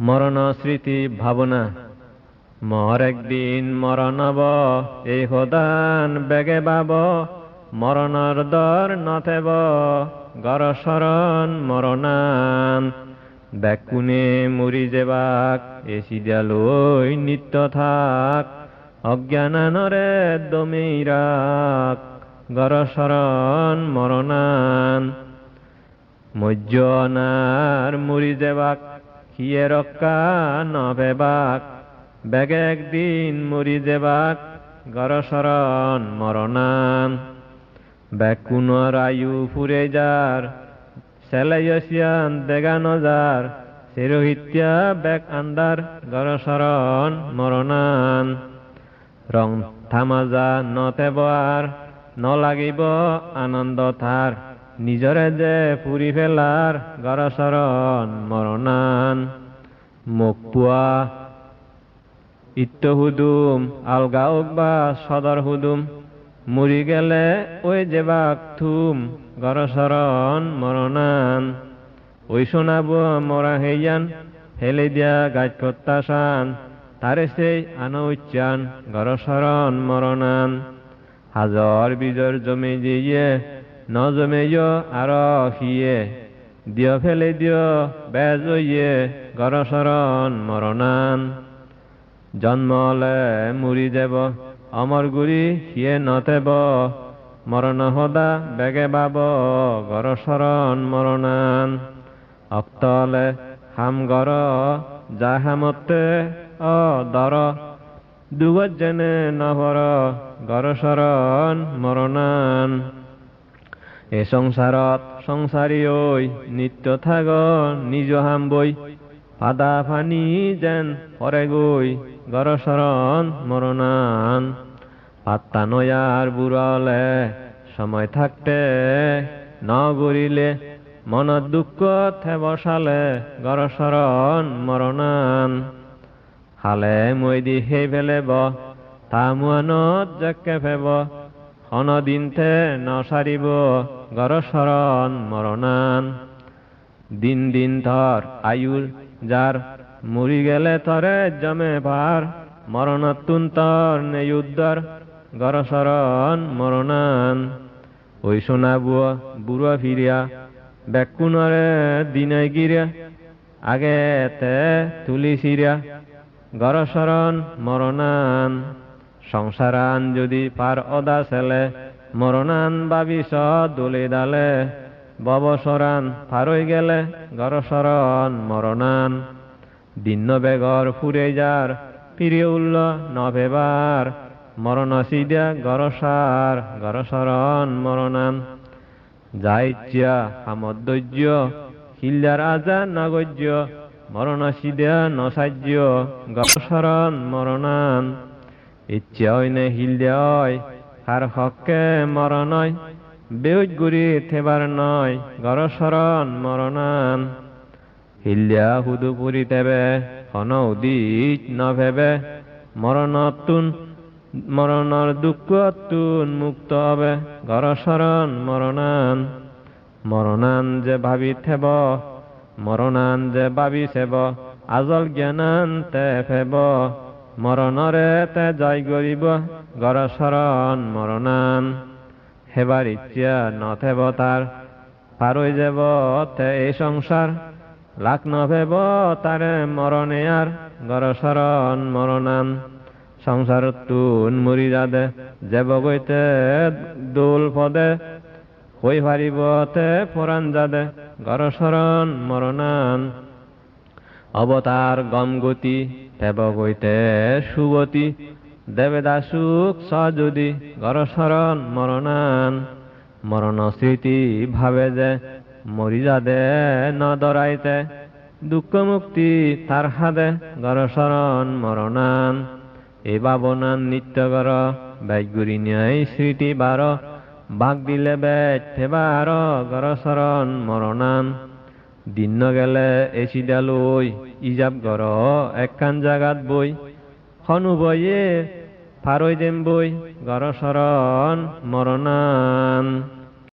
মরণ স্মৃতি ভাবনা। মর একদিন মরণব, এই সদান বেগে বাব। মরণর দর নথেব গর শরণ মরণান। বেকুনে মরি যেবাক এসি দিয়ালৈ নিত্য থাক। অজ্ঞানানরে দমেইরাক গর শরণ মরণান। মজ্জনার মুড়ি দেবাক হিয়ে রক্কা নভেবাক বেগে একদিন মুড়ি দেবাক গরসরণ মরণান। বেকুনর আয়ু ফুরে যার সেলাইয়ান দেগানো যার, সেরোহিত্যা বেক আন্দার গরসরণ মরণান। রং থামাজা নতেব আর নলাগিব আনন্দ থার নিজরে যে পুরি ফেলার গরসরণ মরণান। মুখ পুয়া ইত্য হুদুম, আলগা বা সদর হুদুম। মুড়ি গেলে ওই যে বাক থুম গরসরণ মরণান। ওই শোনাব মরা হেয়ান হেলে দিয়া গাছ প্রত্যাশান তারে সেই আনো উচ্চান গরসরণ মরণান। হাজর বিজর জমে দিয়ে ন জমে আর হিয়ে দিয় ফেলে দিয় বেজ ইয়ে গরসরণ মরণান। জন্মলে মুড়ি দেব, অমর গুড়ি সিয়ে নতেব মরণ সদা বেগে বাব, গরসরণ মরণান। অক্তলে হাম গর যা হামতে অ দর দুগত যেনে নহর গরসরণ মরণান। এ সংসারত সংসারী ঐ নিত্য থাগ নিজ হাম বই পাদা ফানি যেন পরে গই গরসরণ মরণান পাত্তা নয়ার বুড়ালে সময় থাকতে ন গরিলে মনত দুঃখ থে বসালে গরসরণ মরণান হালে মই দি সেই ফেলে ব তামুয়ানত জাকে ফেব দিন থে নসারিব গরসরণ মরণান। দিন দিন থর আয়ুর যার মরি গেলে তরে জমে ভার। মরণতুন তর নেয়ুদ্দর গরসরণ মরণান। ওই সোনা বুয়া বুড়া ফিরিয়া বেকুনরে দিনে গিরিয়া আগে তে তুলি সিরিয়া গরসরণ মরণান। সংসারান যদি পার অদা ছেলে মরণান বাবিস দোলে দালে, ববসরান ফারই গেলে গরসরণ মরণান। দিন্ন বেগর ফুরে যার, ফিরে উল্ল নভেবার। মরণ সিদা গরসার গরসরণ মরণান। যাইচ্যা হামদ্দৈর্য হিল্লার আজা নগজ্য মরণ সিদা নসাহ্য গরসরণ মরণান। ইচ্ছা নে হিল্যায় হার হকে মরণয় বেউজ গুরি থেবার নয়, গরসরণ মরণান। হিল্যা হুদু পুরি তেবে হন উদিত নভেবে মরণতুন মরণর দুঃখতুন মুক্ত হবে, গরসরণ মরণান। মরণান যে ভাবি থেব, মরণান যে ভাবি সেব, আজল জ্ঞানান তে ফেব। মরণরে তে জয় গরিব, গরসরণ মরণান হেবার ইচ্ছা নথেব তার, পারই যাব তে এই সংসার। লাখ নভেব তারে মরণে আর, গরসরণ মরণান সংসার তুন মরি যাদে, যাব গইতে দোল পদে। হই পারিব তে পরাণ যাদে, গরসরণ মরণান অবতার গম গতি পেব গইতে সুগতি দেবে দাসুক সযুদি, গরসরণ মরণান। মরণ স্মৃতি ভাবে যে মরি যাদে ন দরাইতে দুঃখ মুক্তি তার হাদে গরসরণ মরণান। এ বাবনান নিত্য গর ব্যাগুরি ন্যায় স্মৃতি বার, বাঘ দিলে বেচ থেবার গরসরণ মরণান। দিন গেলে এসি ডালই ইজাব গর একখান জাগাত বই হনু বইয়ে ফারই দেম বই গরসরণ মরণান।